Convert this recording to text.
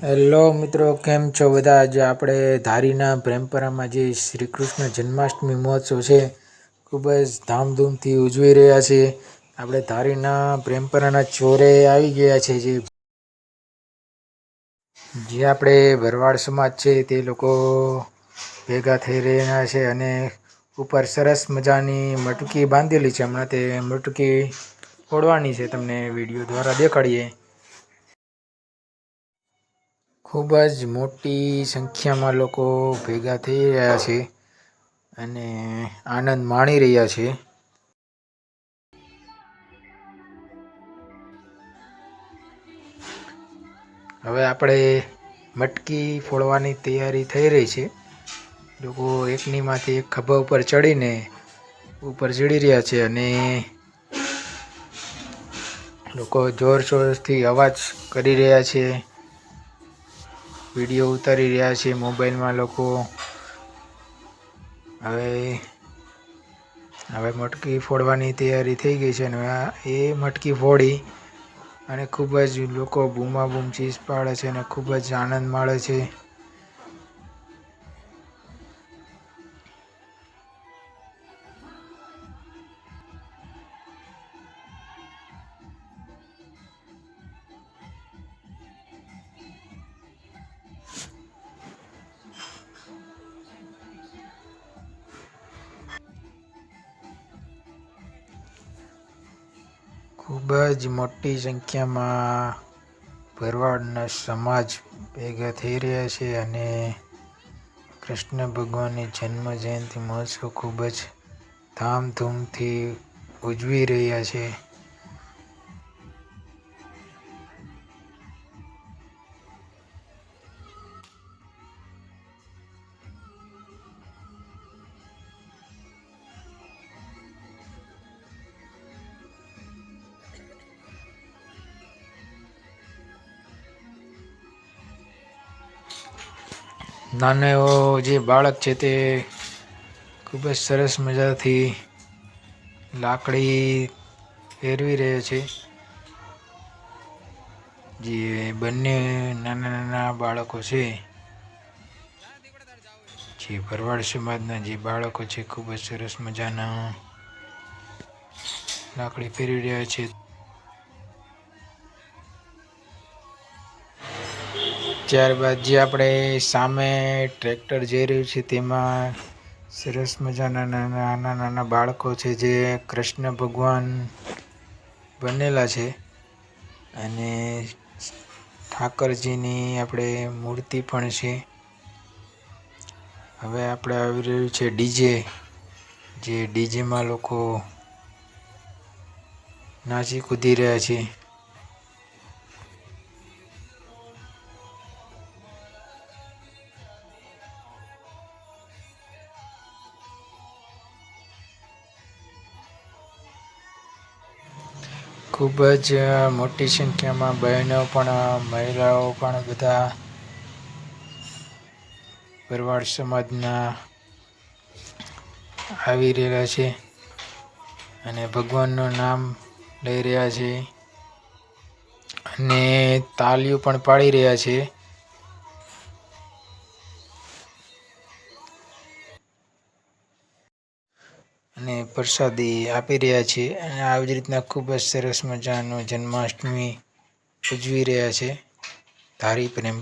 Hello મિત્રો, કેમ છો બધા? આજે આપણે ધારીના પ્રેમપરામાં જે શ્રી કૃષ્ણ જન્માષ્ટમી મહોત્સવ છે, ખૂબ જ ધામધૂમથી ઉજવી રહ્યા છે. આપણે ધારીના પ્રેમપરાના ચોરે આવી ગયા છે જે જે આપણે ભરવાડ સમાજ છે તે લોકો ભેગા થઈ રહ્યા છે અને ઉપર સરસ મજાની મટકી બાંધેલી છે. હમણાં તે મટકી ફોડવાની છે, તમને વીડિયો દ્વારા દેખાડીએ. ખૂબ જ મોટી સંખ્યામાં લોકો ભેગા થઈ રહ્યા છે અને આનંદ માણી રહ્યા છે. હવે આપણે મટકી ફોડવાની તૈયારી થઈ રહી છે. લોકો એકનીમાંથી એક ખભા ઉપર ચડીને ઉપર ચડી રહ્યા છે અને લોકો જોરશોરથી અવાજ કરી રહ્યા છે. વીડિયો ઉતારી રહ્યા છે મોબાઈલમાં લોકો. હવે હવે મટકી ફોડવાની તૈયારી થઈ ગઈ છે અને એ મટકી ફોડી અને ખૂબ જ લોકો બૂમાબૂમ ચીસ પાડે છે અને ખૂબ જ આનંદ માણે છે. ખૂબ જ મોટી સંખ્યામાં ભરવાડના સમાજ ભેગા થઈ રહ્યા છે અને કૃષ્ણ ભગવાનની જન્મ જયંતિ મહોત્સવ ખૂબ જ ધામધૂમથી ઉજવી રહ્યા છે. નાનો એવો જે બાળક છે તે ખૂબ જ સરસ મજાથી લાકડી ફેરવી રહ્યો છે. જે બંને નાના નાના બાળકો છે. જે ભરવાડ સમાજના જે બાળકો છે, ખૂબ જ સરસ મજાના લાકડી ફેરવી રહ્યા છે. ત્યારબાદ જે આપણે સામે ટ્રેક્ટર જઈ રહ્યું છે, તેમાં સરસ મજાના નાના નાના બાળકો છે જે કૃષ્ણ ભગવાન બનેલા છે અને ઠાકરજીની આપણે મૂર્તિ પણ છે. હવે આપણે આવી રહ્યું છે ડીજે, જે ડીજેમાં લોકો નાચી કૂદી રહ્યા છે. ખૂબ જ મોટી સંખ્યામાં બહેનો પણ, મહિલાઓ પણ બધા ભરવાડ સમાજના આવી રહેલા છે અને ભગવાનનું નામ લઈ રહ્યા છે અને તાલીઓ પણ પાડી રહ્યા છે. અને પ્રસાદી આપી રહ્યા છે અને આવી જ રીતના ખૂબ જ સરસ મજાનું જન્માષ્ટમી ઉજવી રહ્યા છે. ધારી પ્રેમ